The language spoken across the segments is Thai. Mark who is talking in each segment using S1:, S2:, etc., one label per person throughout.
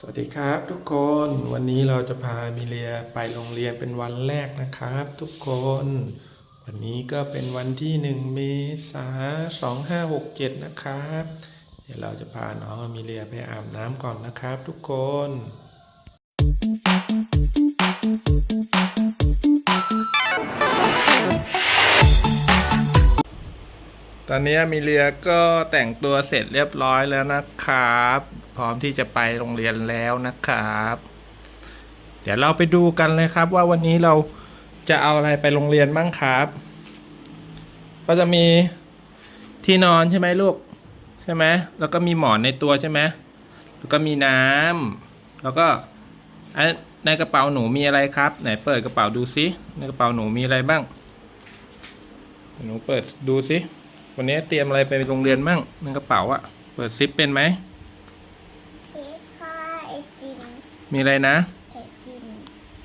S1: สวัสดีครับทุกคนวันนี้เราจะพามิเลียไปโรงเรียนเป็นวันแรกนะครับ ทุกคน วันนี้ก็เป็นวันที่หนึ่งเมษาสองห้าหกเจ็ดนะครับ เดี๋ยวเราจะพาน้องมิเลียไปอาบน้ำก่อนนะครับทุกคนตอนนี้มิเลียก็แต่งตัวเสร็จเรียบร้อยแล้วนะครับ ร้อมที่จะไปโรงเรียนแล้วนะครับ เดี๋ยวเราไปดูกันเลยครับว่าวันนี้เราจะเอาอะไรไปโรงเรียนบ้างครับ ก็จะมีที่นอนใช่ไหมลูก ใช่ไหมแล้วก็มีหมอนในตัวใช่ไหมแล้วก็มีน้ำแล้วก็ในกระเป๋าหนูมีอะไรครับ ไหนเปิดกระเป๋าดูซิในกระเป๋าหนูมีอะไรบ้าง หนูเปิดดูซิวันนี้เตรียมอะไรไปโรงเรียนบ้างในกระเป๋าอะเปิดซิปเป็นไหม
S2: ข้าวไอติ ม
S1: มีอะไรนะ
S2: ไข่ติม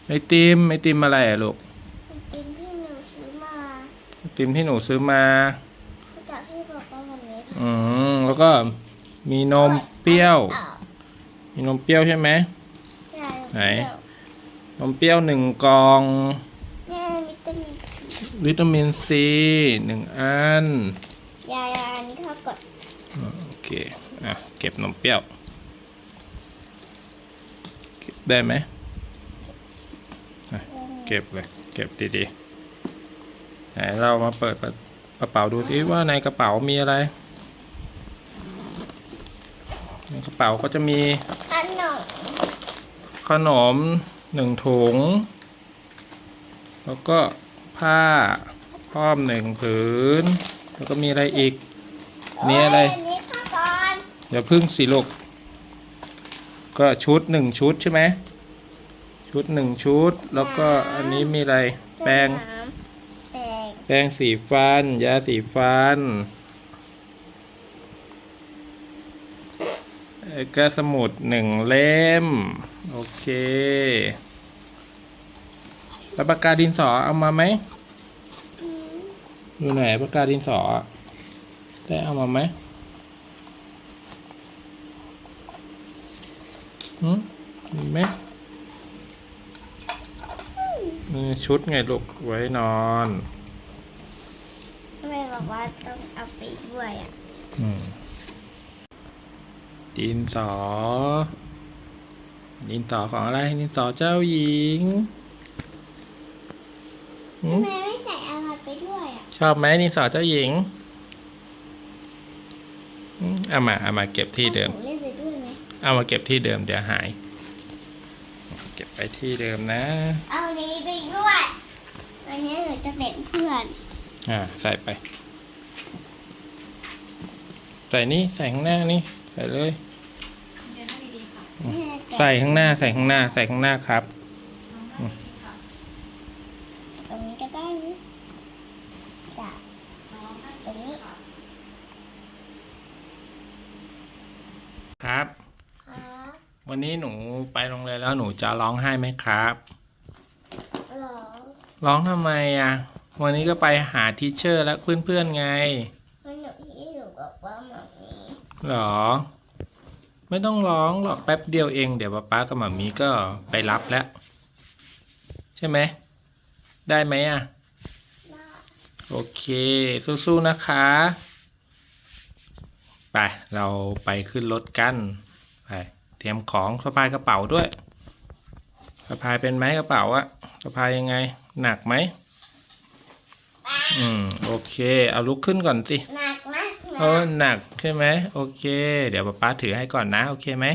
S1: ไอติมไอติมอะไรอะลูก
S2: ไอติมที่หนูซื้อมา
S1: ไอติมที่หนูซื้อมา
S2: จากที่บอกว่ามันไม่
S1: อืมแล้วก็มีนมเปรี้ยว
S2: อ้าว
S1: มีนมเปรี้ยวใช่ไหม
S2: ใช่
S1: ไหนนมเปรี้ยวหนึ่งกล่อง
S2: แม่วิตามิน
S1: วิตามินซีหนึ่งอัน
S2: ยายาอันนี้เขากด
S1: อ่าโอเคอะเก็บนมเปรี้ยวเก็บ ได้ไหมอะเก็บเลย เก็บดีๆไหนเรามาเปิดกระเป๋าดูสิว่าในกระเป๋ามีอะไร ในกระเป๋าก็จะมี
S2: ขนม
S1: ขนมหนึ่งถุง แล้วก็ผ้าพ้อมหนึ่งผืน แล้วก็มีอะไรอีก นี่อะไร
S2: โยอันนี้ข้าวก่อน
S1: อย่าพึ่งสิลูก ก็ชุดหนึ่งชุดใช่ไหมชุดหนึ่งชุด แล้วก็อันนี้มีอะไร แปรง
S2: น้ำแปรง
S1: แปรงสีฟัน ยาสีฟันเอกสมุดหนึ่งเล่ม โอเคแล้วปากกาดินสอเอามาไหม
S2: อืม
S1: อยู่ไหนปากกาดินสออะได้เอามาไหม หืมมีไหมนี่ชุดไงลูกไว้นอน
S2: แม่บอกว่าต้องเอาไปด้วยอะ
S1: อืมดินสอ ดินสอของอะไร ดินสอเจ้าหญิงหืม
S2: แม่ไม่ใส่อะไรไปด้วยอะ
S1: ชอบไหมดินสอเจ้าหญิงอืมเอามาเอามาเก็บที่เดิม
S2: อาของ เล่นไปด้วยไหม
S1: เอามาเก็บที่เดิมเดี๋ยวหาย เก็บไปที่เดิมนะ
S2: เอานี้ไปด้วยวันนี้หนูจะเป็นเพื่อน
S1: อ่าใส่ไป ใส่นี่ใส่ข้างหน้านี่ใส่เลย ใส่ข้างหน้าใส่ข้างหน้าใส่ข้างหน้าครับ
S2: ตรงนี้ก็ได้นี่จ้ะตรงนี้
S1: ครับ
S2: ครับ
S1: วันนี้หนูไปโรงเรียนแล้วหนูจะร้องไห้ไหมครับ
S2: หรอ
S1: ร้องทำไมอะ วันนี้ก็ไปหาทีเชอร์และเพื่อนๆไง
S2: มันหนูที่หนูบอกว่าหมามี
S1: หรอ ไม่ต้องร้องหรอกแป๊บเดียวเอง เดี๋ยวป๊าป๊ากับหมามีก็ไปรับแล้ว ใช่ไหม ได้ไหมอะ
S2: ได้
S1: โอเค สู้ๆนะคะ ไป เราไปขึ้นรถกัน ไปเตรียมของสะพายกระเป๋าด้วยสะพายเป็นไหมกระเป๋าอะสะพายยังไง หนักไหมอืมโอเค เอาลุกขึ้นก่อนสิ
S2: หนักมากนะ
S1: เออหนักใช่ไหมโอเค เดี๋ยวป๊าป๊าถือให้ก่อนนะ โอเคไหม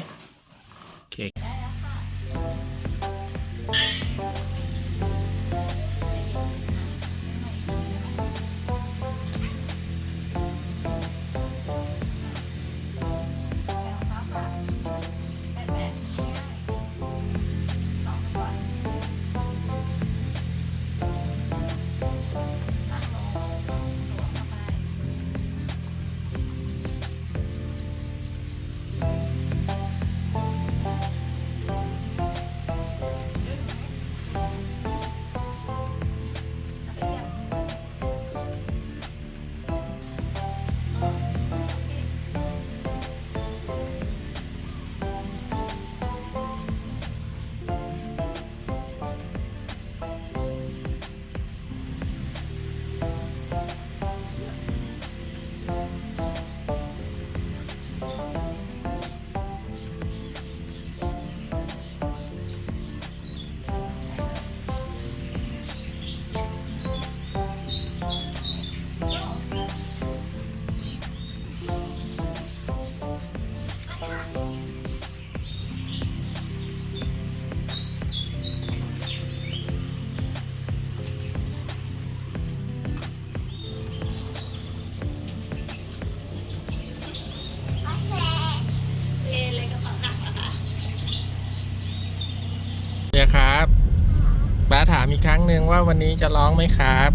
S3: วันนี้จะร้องไหมครับ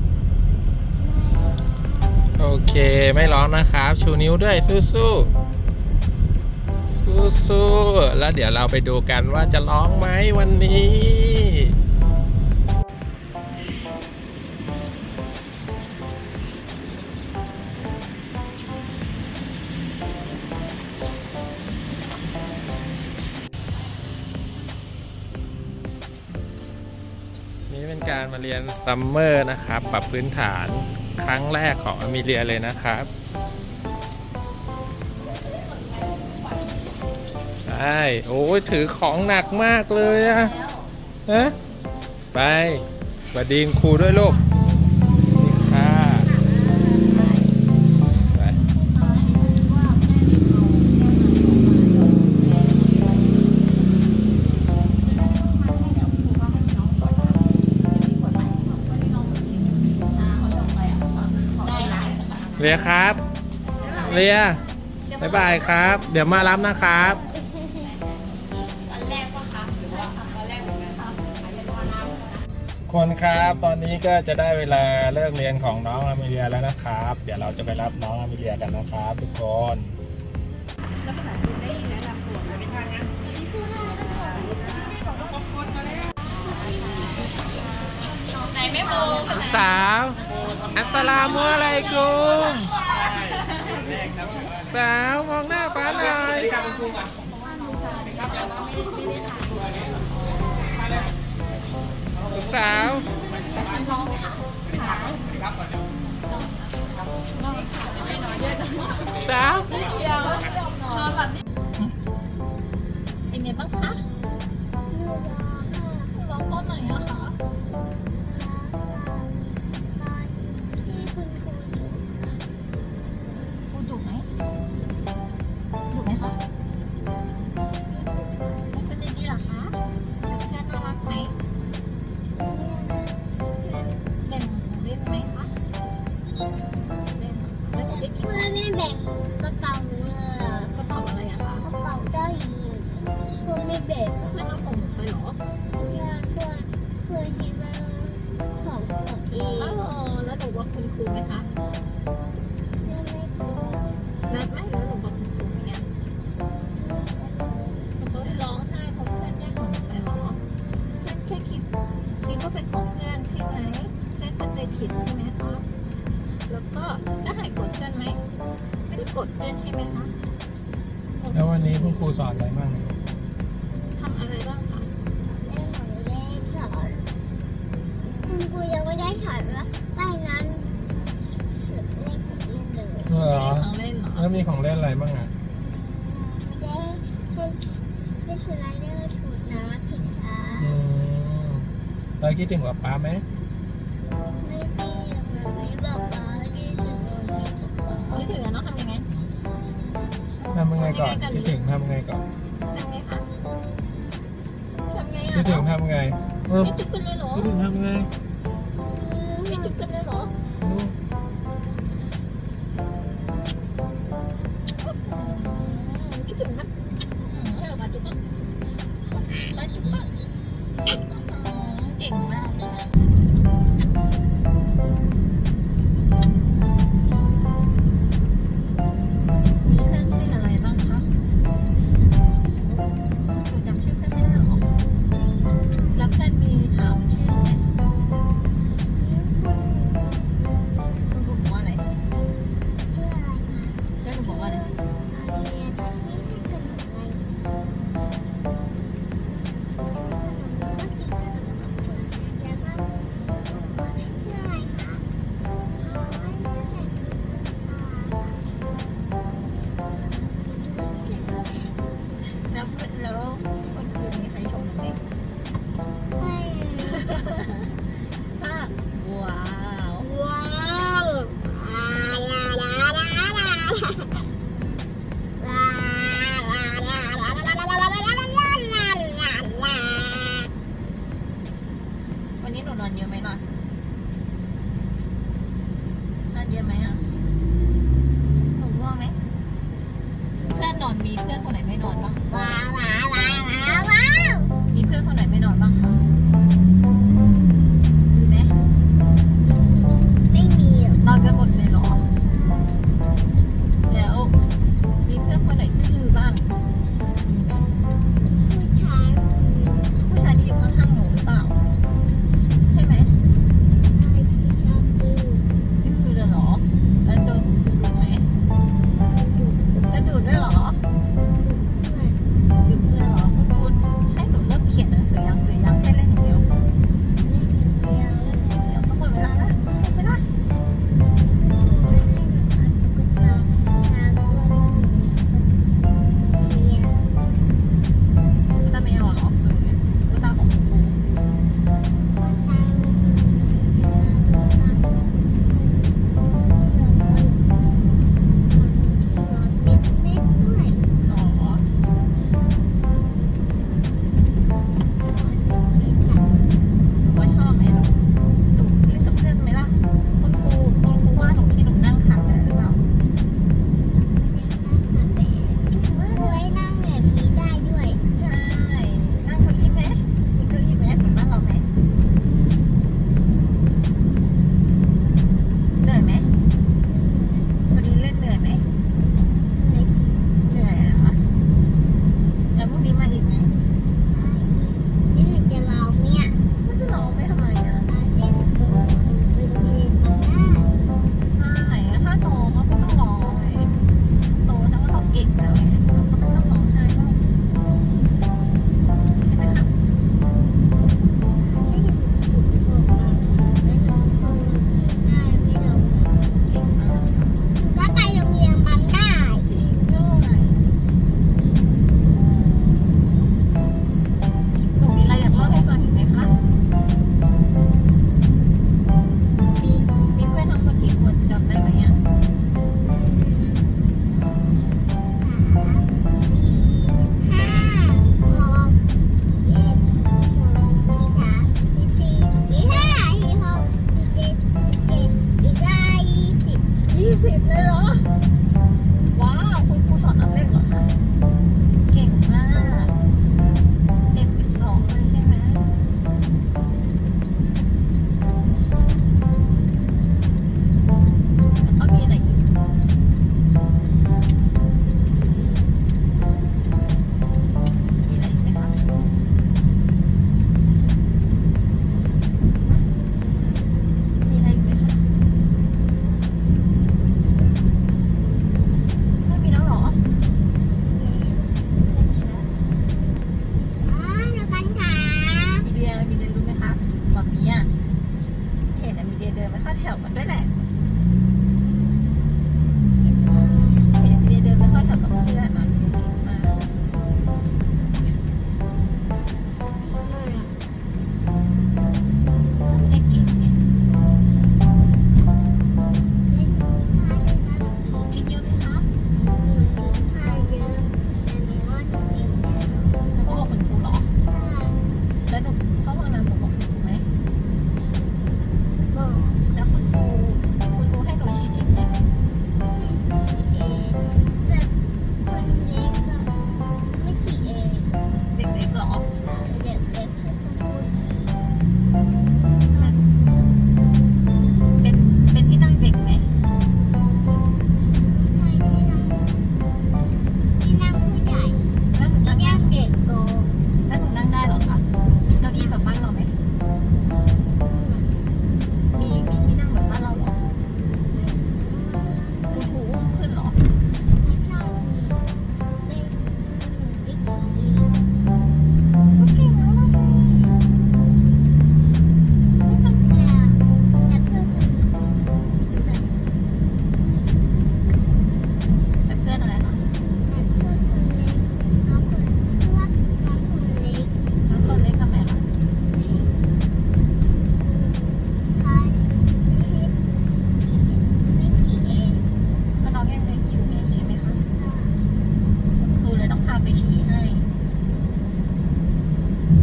S3: โอเคไม่ร้องนะครับ ชูนิ้วด้วยสู้สู้สู้สู้ๆแล้วเดี๋ยวเราไปดูกันว่าจะร้องไหมวันนี้ การมาเรียนซัมเมอร์นะครับ ปรับพื้นฐานครั้งแรกของอเมิเลียเลยนะครับใช่โอ้ยถือของหนักมากเลยอะฮะไปสวัสดีคุณครูด้วยลูกียครับ เรียบายบายครับ เดี๋ยวมารับนะครับคนครับตอนนี้ก็จะได้เวลาเลิกเรียนของน้องอเมริกาแล้วนะครับ เดี๋ยวเราจะไปรับน้องอเมริกากันนะครับ ทุกคนรับสาว อัสสลามุอะลัยกุมสาวมองหน้าป้าหน่อยลูกสาวสาว
S1: คิด
S2: ถึง
S3: ว่าป้าไหม
S2: ไม่ดีมันไม่บอกว่าดีถึงมันไม่บอกว่า
S1: คิดถึงอะน้องทำยังไง
S3: ทำยังไงก่อนคิดถึงทำยังไงก่อน
S1: ทำไงคะทำไง
S3: คิดถึงทำยังไงเออ
S1: ไม่จุกกันเลยหรอ
S3: คิดถึงทำยังไง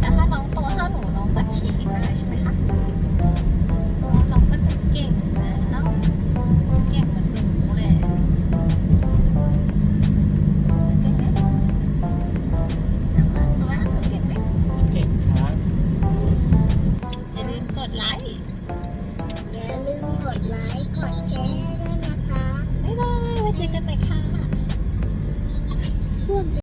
S1: Cả.